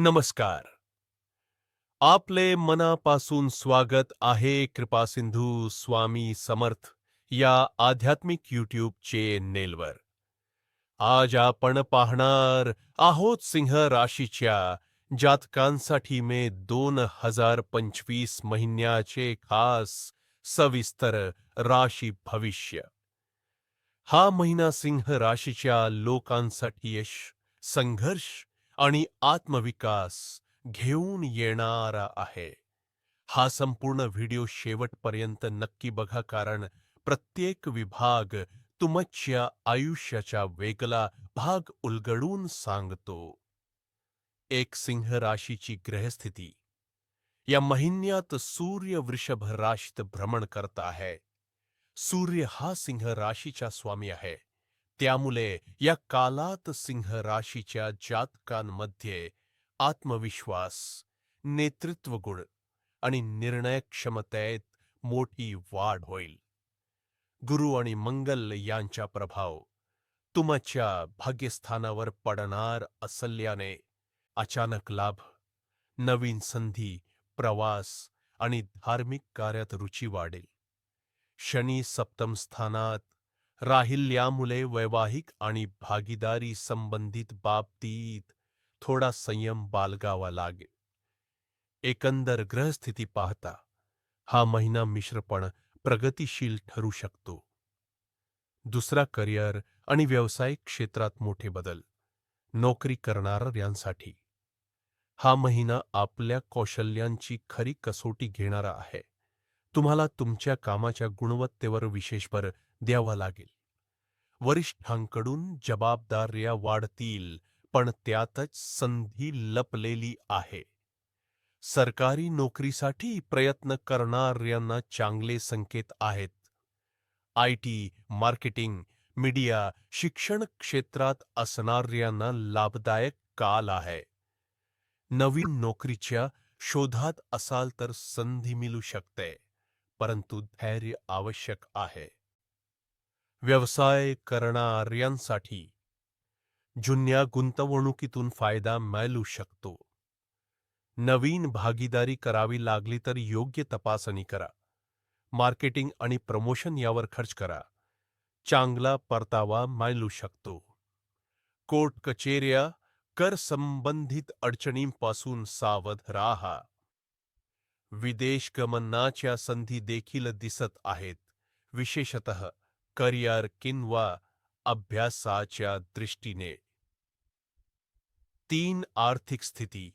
नमस्कार। आपले मनापासून स्वागत आहे कृपासिंधू स्वामी समर्थ या आध्यात्मिक युट्यूब चॅनेलवर आज आपण पाहणार आहोत सिंह राशीच्या जातकांसाठी मे दोन हज़ार पंचवीस महिन्याचे खास सविस्तर राशी भविष्य. हा महिना सिंह राशीच्या लोकांसाठी यश, संघर्ष आणि आत्मविकास घेऊन येणारा आहे. हा संपूर्ण व्हिडिओ शेवटपर्यंत नक्की बघा कारण प्रत्येक विभाग तुमच्या आयुष्याचा वेगळा भाग उलगडून सांगतो. एक सिंह राशीची ग्रहस्थिती. या महिन्यात सूर्य वृषभ राशीत भ्रमण करत आहे. सूर्य हा सिंह राशीचा स्वामी आहे. त्यामुळे या कालात सिंह राशीच्या जातकांमध्ये आत्मविश्वास नेतृत्व गुण आणि निर्णय क्षमतेत मोठी वाढ होईल. गुरु आणि मंगल यांचा प्रभाव तुमच्या भाग्यस्थानावर पडणार असल्याने अचानक लाभ नवीन संधी प्रवास आणि धार्मिक कार्यात रुची वाढेल. शनी सप्तम स्थानात राहिल्यामुळे वैवाहिक आणि भागीदारी संबंधित बाबतीत थोडा संयम बालगावा लागेल एकंदर ग्रहस्थिती पाहता हा महिना मिश्रपण प्रगतिशील ठरू शकतो. दुसरा करिअर आणि व्यावसायिक क्षेत्रात मोठे बदल नोकरी करणाऱ्यांसाठी. हा महिना आपल्या कौशल्यांची खरी कसोटी घेणारा आहे. तुम्हाला तुमच्या कामाच्या गुणवत्तेवर विशेष भर द्यावा लागेल. वरिष्ठांकडून जबाबदाऱ्या वाढतील, पण त्यातच संधी लपलेली आहे. सरकारी नोकरीसाठी प्रयत्न करणाऱ्यांना चांगले संकेत आहेत. आय टी, मार्केटिंग, मीडिया, शिक्षण क्षेत्रात असणाऱ्यांना लाभदायक काल आहे. नवीन नोकरीच्या शोधात असाल तर संधी मिळू शकते, परंतु धैर्य आवश्यक आहे. व्यवसाय करणाऱ्यांसाठी जुन्या गुंतवणुकीतून फायदा मिळू शकतो. नवीन भागीदारी करावी लागली तर योग्य तपासणी करा. मार्केटिंग आणि प्रमोशन यावर खर्च करा. चांगला परतावा मिळू शकतो. कोर्ट कचेऱ्या कर संबंधित अडचणींपासून सावध राहा. विदेश गमनाच्या संधी देखील दिसत आहेत. विशेषतः करिअर किंवा अभ्यासाच्या दृष्टीने. तीन आर्थिक स्थिती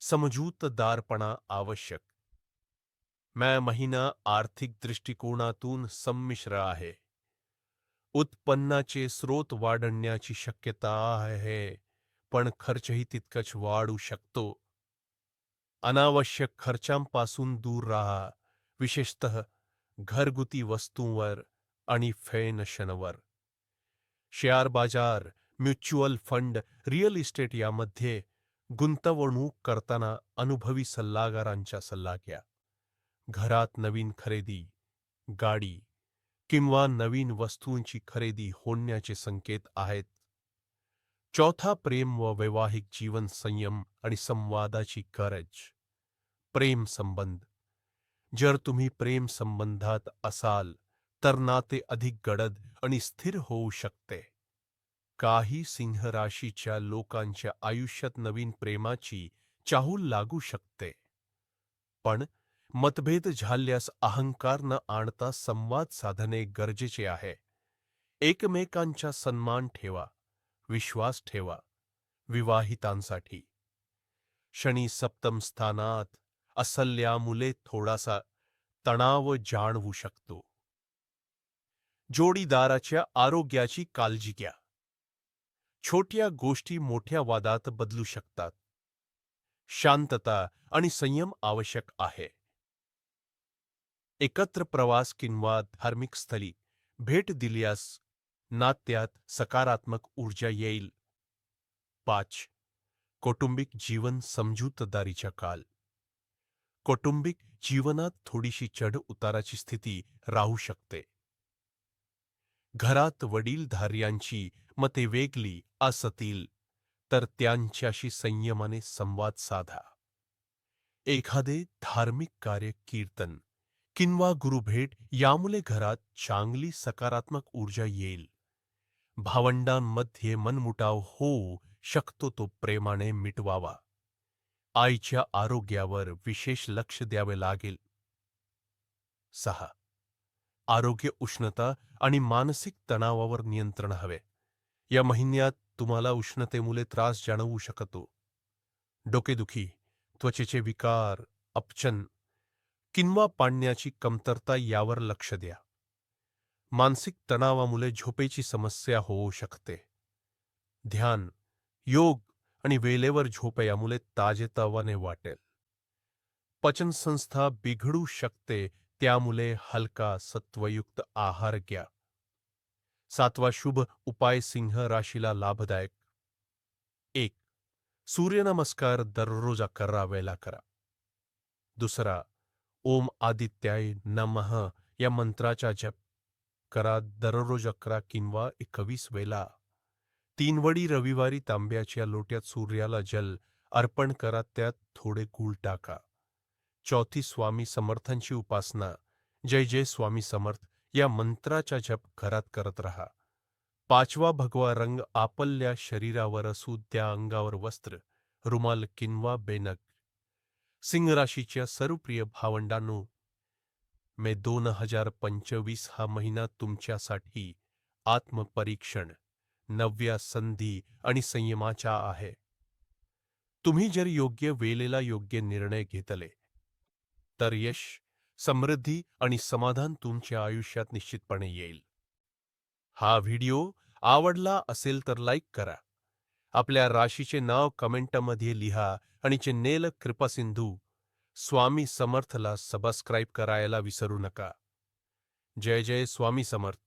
समजूतदारपणा आवश्यक. मॅ महिना आर्थिक दृष्टिकोनातून संमिश्र आहे. उत्पन्नाचे स्रोत वाढण्याची शक्यता आहे पण खर्चही तितकंच वाढू शकतो. अनावश्यक खर्चांपासून दूर राहा विशेषतः घरगुती वस्तूंवर. आणि फॅनशनवर शेअर बाजार म्युच्युअल फंड रिअल इस्टेट यामध्ये गुंतवणूक करताना अनुभवी सल्लागारांच्या सल्ला घ्या घरात नवीन खरेदी गाडी किंवा नवीन वस्तूंची खरेदी होण्याचे संकेत आहेत. चौथा प्रेम व वैवाहिक जीवन संयम आणि संवादाची गरज. प्रेम संबंध. जर तुम्ही प्रेम संबंधात असाल तर नाते अधिक गडद आणि स्थिर होऊ शकते. काही सिंह राशीच्या लोकांच्या आयुष्यात नवीन प्रेमाची चाहूल लागू शकते. पण मतभेद झाल्यास अहंकार न आणता संवाद साधणे गरजेचे आहे. एकमेकांचा सन्मान ठेवा विश्वास ठेवा विवाहितांसाठी. शनी सप्तम स्थानात असल्यामुळे थोडासा तणाव जाणवू शकतो. जोडीदाराच्या आरोग्याची काळजी घ्या. छोट्या गोष्टी मोठ्या वादात बदलू शकतात. शांतता आणि संयम आवश्यक आहे. एकत्र प्रवास किंवा धार्मिक स्थळी भेट दिल्यास नात्यात सकारात्मक ऊर्जा येईल. पाच कौटुंबिक जीवन समजूतदारीचा काल. कौटुंबिक जीवनात थोडीशी चढ उताराची स्थिती राहू शकते. घरात वडीलधार्यांची मते वेगळी असतील तर त्यांच्याशी संयमाने संवाद साधा. एखादे धार्मिक कार्य कीर्तन किंवा गुरुभेट यामुळे घरात चांगली सकारात्मक ऊर्जा येईल. भावंडांमध्ये मनमुटाव होऊ शकतो तो प्रेमाने मिटवावा. आईच्या आरोग्यावर विशेष लक्ष द्यावे लागेल. सहा आरोग्य उष्णता आणि मानसिक तणावावर नियंत्रण हवे. या महिन्यात तुम्हाला उष्णतेमुळे त्रास जाणवू शकतो. डोकेदुखी त्वचेचे विकार अपचन किंवा पाण्याची कमतरता यावर लक्ष द्या. मानसिक तणावामुळे झोपेची समस्या होऊ शकते. ध्यान योग आणि वेळेवर झोप यामुळे ताजेतवाने वाटेल. पचनसंस्था बिघडू शकते त्यामुळे हलका सत्वयुक्त आहार घ्या. सातवा शुभ उपाय सिंह राशीला लाभदायक. एक सूर्यनमस्कार दररोज अकरा वेळा करा. दुसरा ओम आदित्याय नमः या मंत्राचा जप करा दररोज अकरा किंवा एकवीस वेळा तीनवडी रविवारी तांब्याच्या लोट्यात सूर्याला जल अर्पण करा त्यात थोडे गुळ टाका. चौथी स्वामी समर्थांची उपासना. जय जय स्वामी समर्थ. या मंत्राचा जप घरात करत रहा. पाचवा भगवा रंग आपल्या शरीरावर असू त्या अंगावर वस्त्र. रुमाल किंवा बेनक सिंह राशीच्या सर्वप्रिय भावंडांनो मे दोन हजार पंचवीस हा महिना तुमच्यासाठी आत्मपरीक्षण नव्या संधी आणि संयमाचा आहे. तुम्ही जर योग्य वेळेला योग्य निर्णय घेतले तर यश समृद्धी आणि समाधान तुमच्या आयुष्यात निश्चितपणे येईल. हा व्हिडिओ आवडला असेल तर लाईक करा. आपल्या राशीचे नाव कमेंटमध्ये लिहा आणि चेन्नेल कृपासिंधू स्वामी समर्थला सबस्क्राईब करायला विसरू नका. जय जय स्वामी समर्थ.